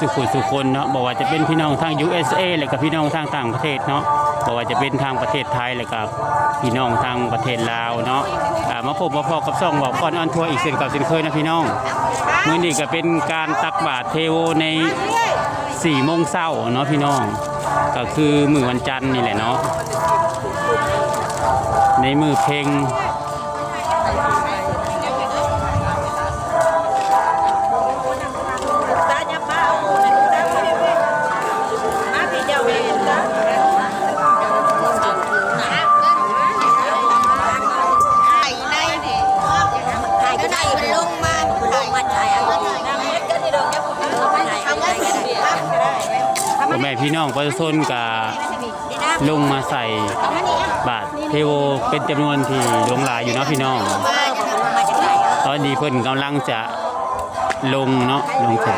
สุขุสุคนเนาะบอกว่าจะเป็นพี่น้องทาง USA และกับพี่น้องทางต่างประเทศเนาะบอกว่าจะเป็นทางประเทศไทยและกับพี่น้องทางประเทศลาวเนาะมาพบมาพอกับซ่องบอกก่อนออนทัวร์อีกเช่นก่าเช่นเคยนะพี่น้องมื้อนี้ก็เป็นการตักบาตรเทโวใน4โมงเช้าเนาะพี่น้อง ก็คือมื้อวันจันทร์นี่แหละเนาะในมือเพลง ม่พี่น้องประชาชนกับลงมาใส่บาทเทโวเป็นจำนวนที่หลงหลายอยู่เนาะพี่น้อง ตอนนี้เพิ่นกำลังจะลงเนาะลงเสร็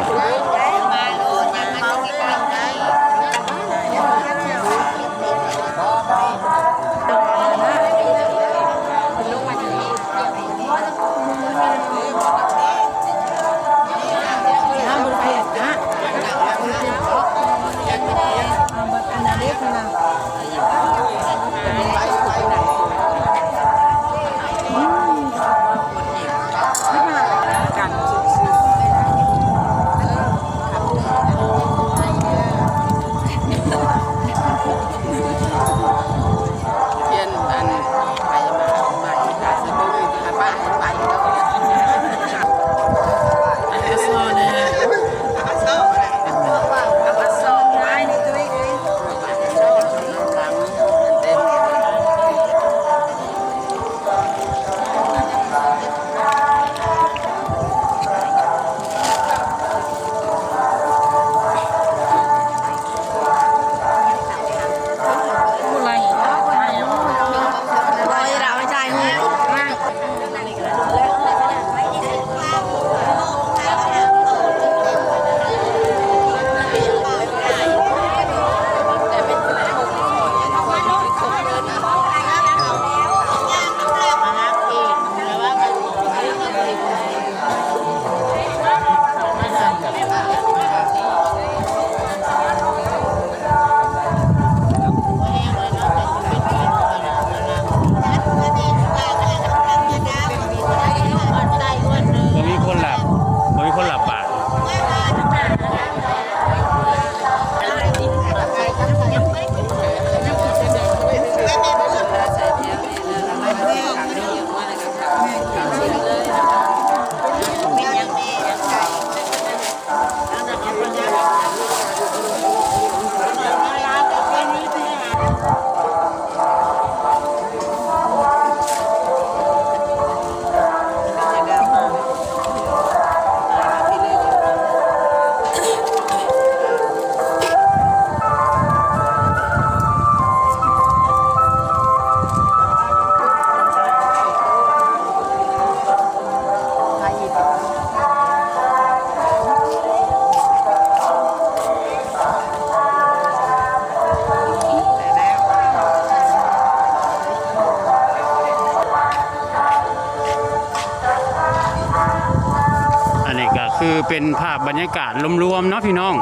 เป็นภาพบรรยากาศรวมๆเนาะพี่น้อง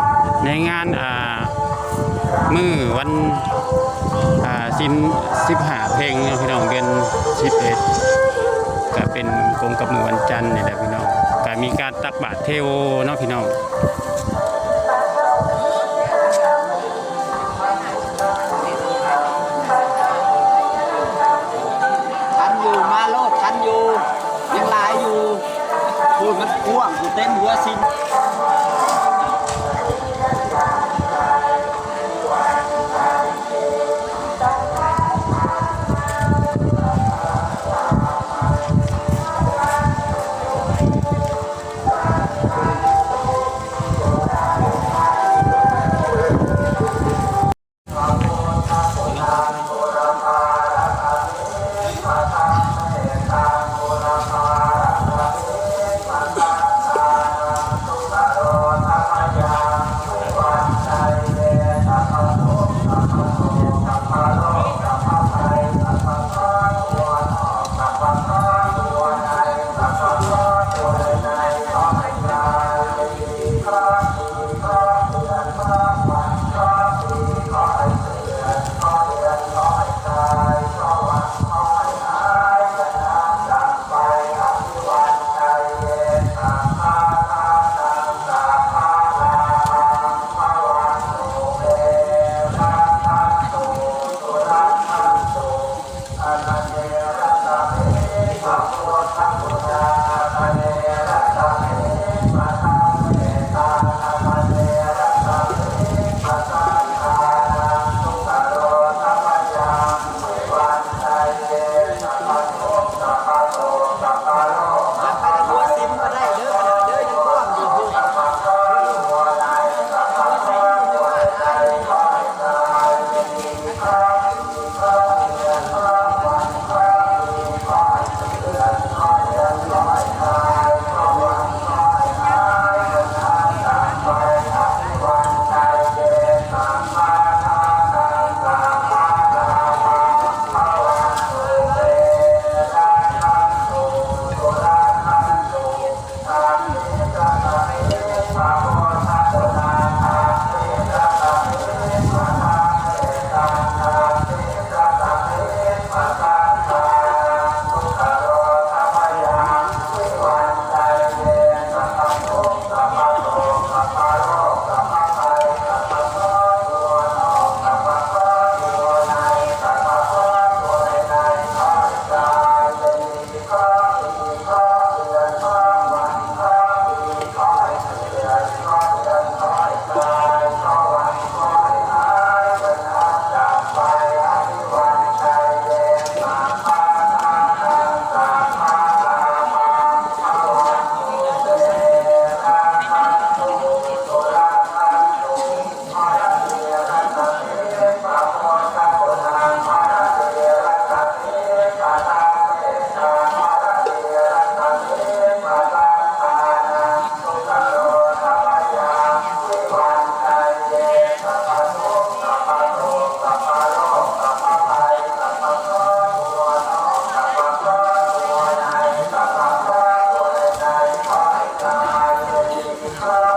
ในงานอ่ามือวันอ่าสินสิบหาเพลงเนาะพี่น้องเป็นสิบเอ็ดก็เป็นกงกับมือวันจันทร์นี่แหละพี่น้องก็มีการตักบาตรเทโวเนาะพี่น้อง กว้า Uh,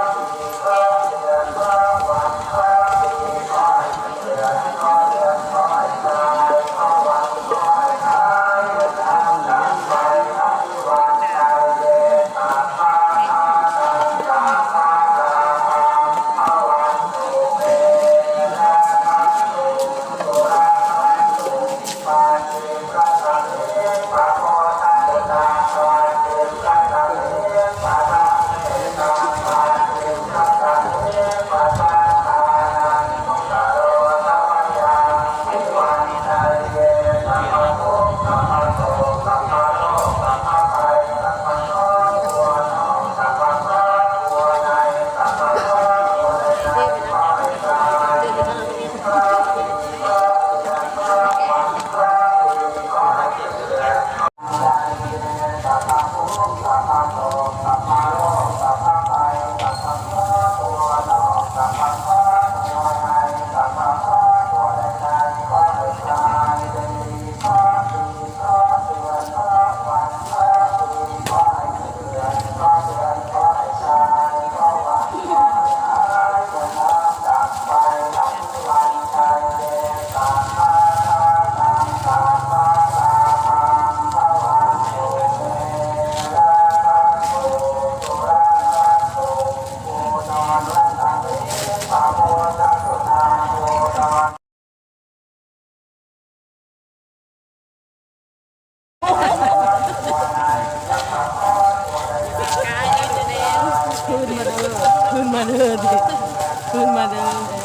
มาเด้อดิขึ้นมาเด้อ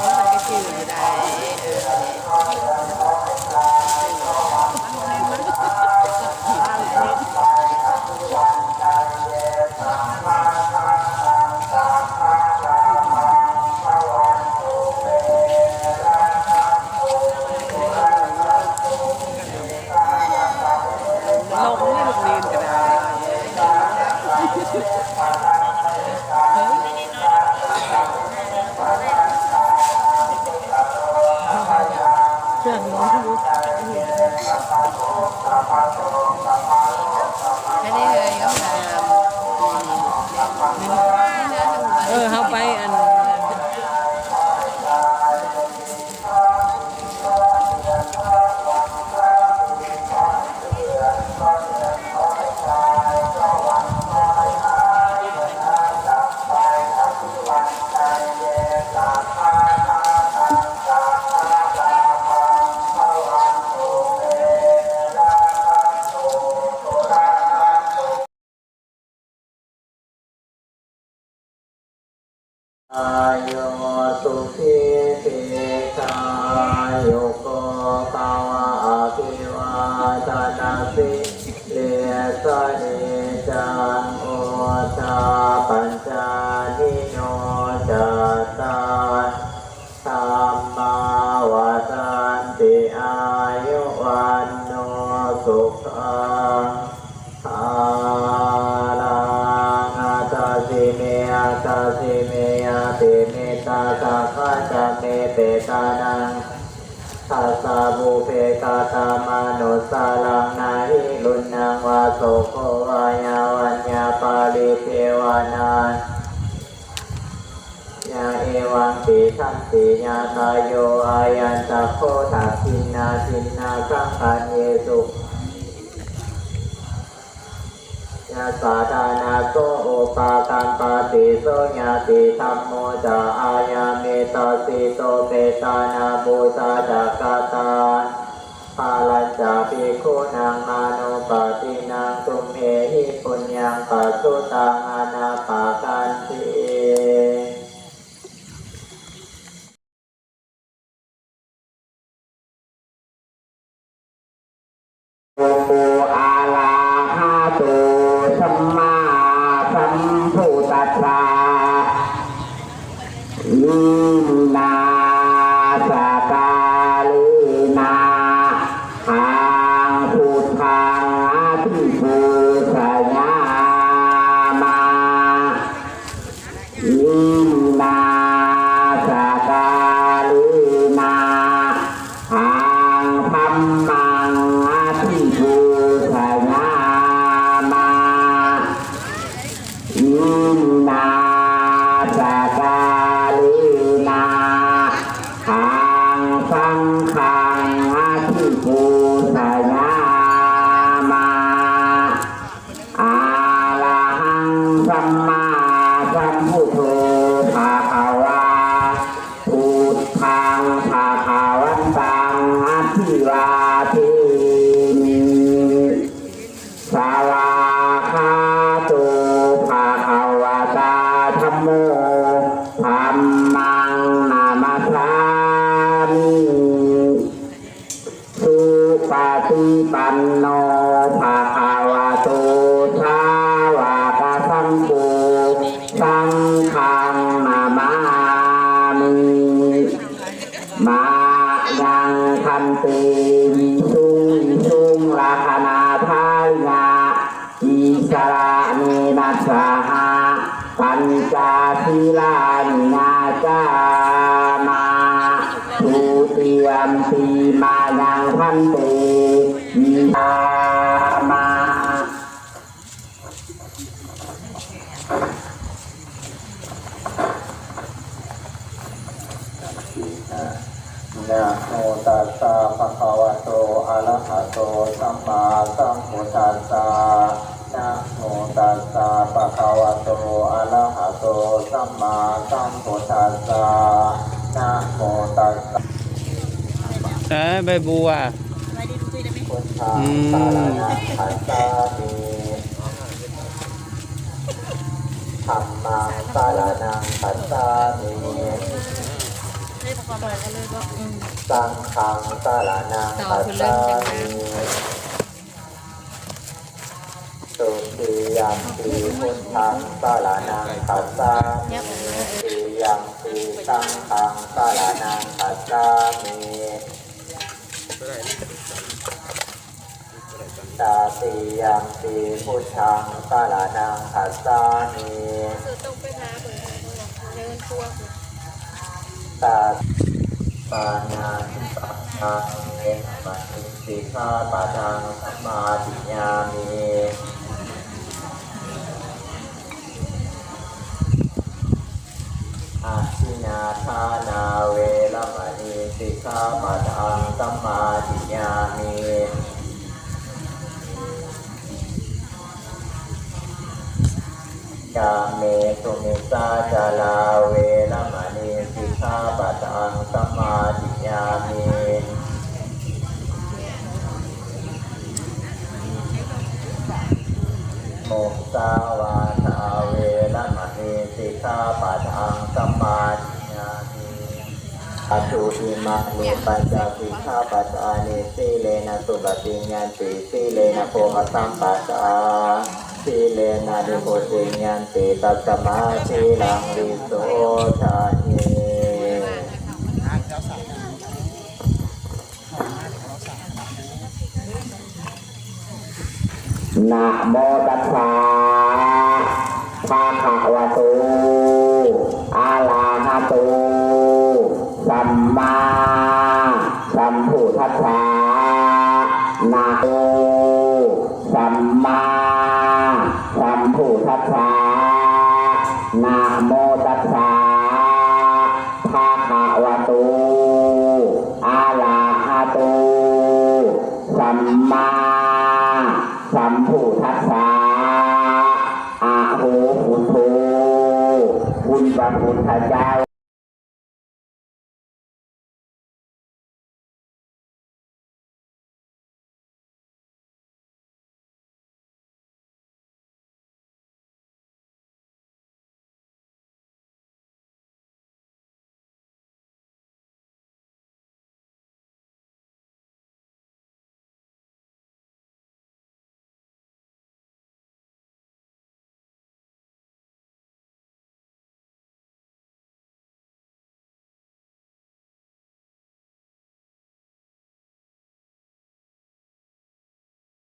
โสโควายาวัญญาปาลิเทวานายาเอวังปิทันติญาตายโยอายันตะโคทักขินนาทินนาสังคันเยสุ ยาสาธานาโสโอปาตันปาติโสญาติธรรมโมจาอายาเมตาสิโตเปตานาบูชาจักกาตาปาลัญจาภิโคนางมาโนปาตินางตุมเมหิปุญญังปัสสุตังอานาปากันติ นิ นะโมตัสสะภะคะวะโตอะระหะโตสัมมาสัมพุทธัสสะนะโมตัสสะภะคะวะโตอะระหะโตสัมมาสัมพุทธัสสะนะโมตัสสะเอ้ยใบบัวพุทธังสารนังคัจฉามิธรรมังสารนังคัจฉามิ สังฆังสารนังคัจฉามิสุติยัมปีพุทธังสารนังคัจฉามิสุติยัมปีสังฆังสารนังคัจฉามิตาติยัมปีพุทธังสารนังคัจฉามิตาปานาติปะทังเวรมณีสิกขาปะทังสัมมาทิฏฐามิอาทินาทานาเวรมณีสิกขาปะทังสัมมาทิฏฐามิกาเมสุมิสาจาลาเวรม ณีสิขาปะทังสมาทิฏฐามิโมกสาวาทาเวรมณีสิกขาปะทังสมาทิฏฐามิปัจจุอิมานิปัญจสิกขาปัจจานิสีเลนะสุปฏิญญาณติสีเลนะโพมสัมปัสสะสีเลนะดิโพติญาณติตัสสมาสีลังวิโสชาเย นะโมตัสสะภะคะวะโตอะระหะโตสัมมาสัมพุทธัสสะนะโมสัมมาสัมพุทธัสสะนะโม